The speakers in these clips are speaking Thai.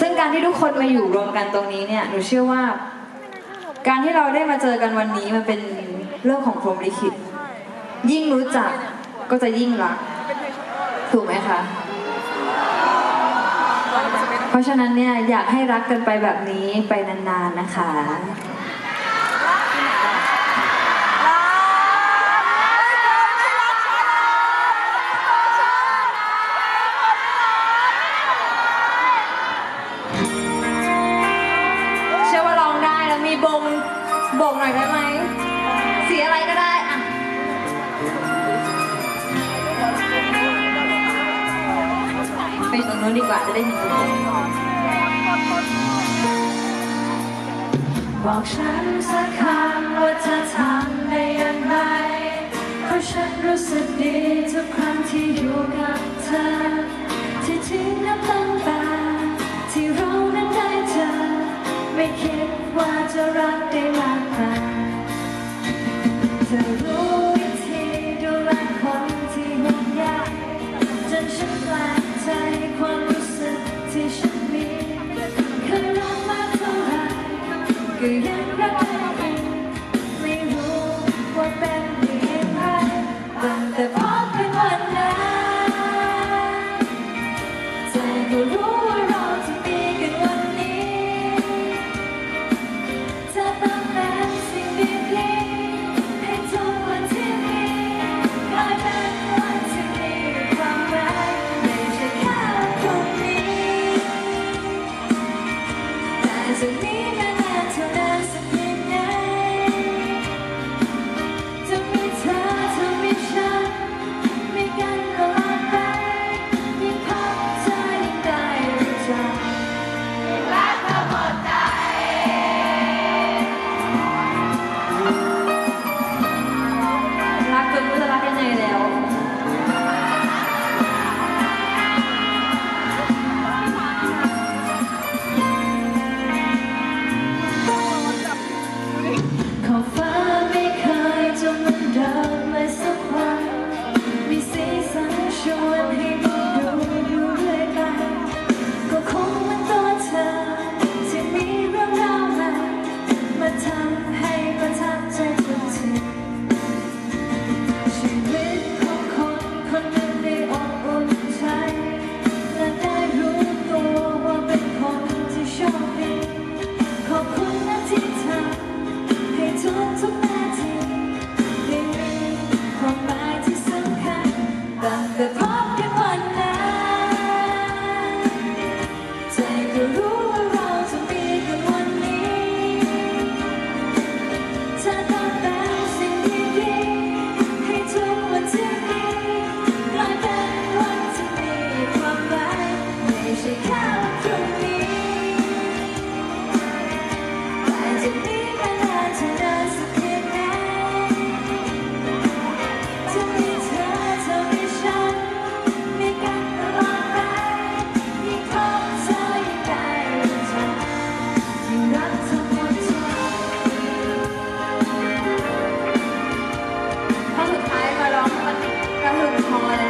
ซึ่งการที่ทุกคนมาอยู่รวมกันตรงนี้เนี่ยหนูเชื่อว่า การที่เราได้มาเจอกันวันนี้มันเป็นเรื่องของพรหมลิขิต ยิ่งรู้จักก็จะยิ่งรัก ถูกไหมคะ เพราะฉะนั้นเนี่ยอยากให้รักกันไปแบบนี้ไปนานๆนะคะ ดีกว่าจะได้ยินบอกฉันสักคำว่าจะทำได้อย่างไรเพราะฉันรู้สึกดี more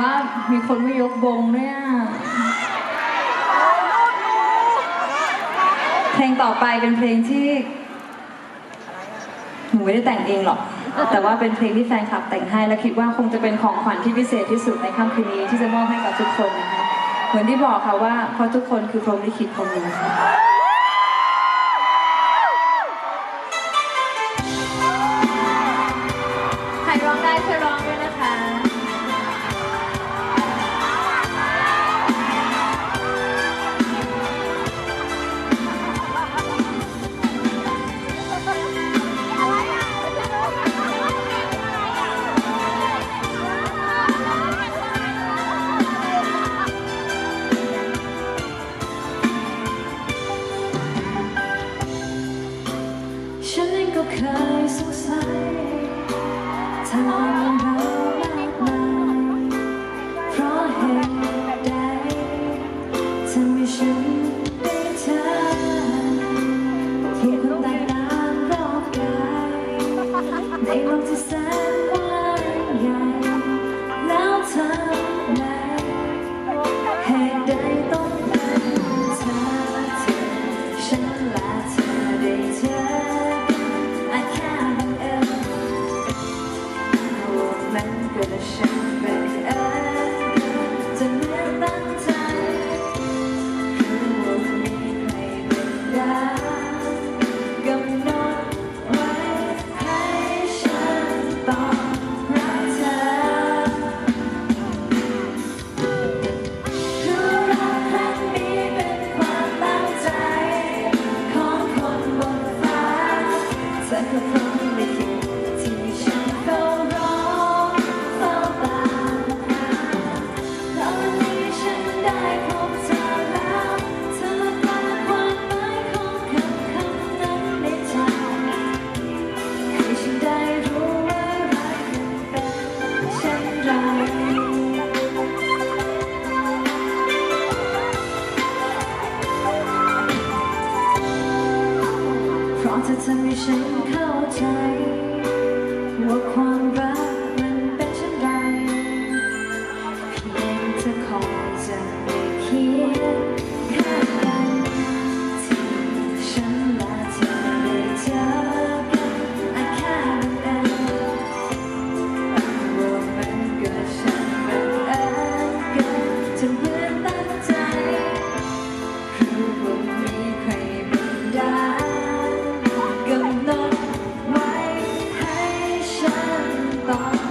ว่ามีคนไม่ยกบงด้วยอะเพลงต่อไปเป็นเพลงที่หนูไม่ได้แต่งเองหรอก แต่ว่าเป็นเพลงที่แฟนคลับแต่งให้ และคิดว่าคงจะเป็นของขวัญที่พิเศษที่สุดในค่ำคืนนี้ที่จะมอบให้กับทุกคนนะคะ เหมือนที่บอกค่ะว่าเพราะทุกคนคือพรหมลิขิตคนหนึ่ง Senhor. จะทำให้ฉันเข้าใจว่าความรัก 감사합니다.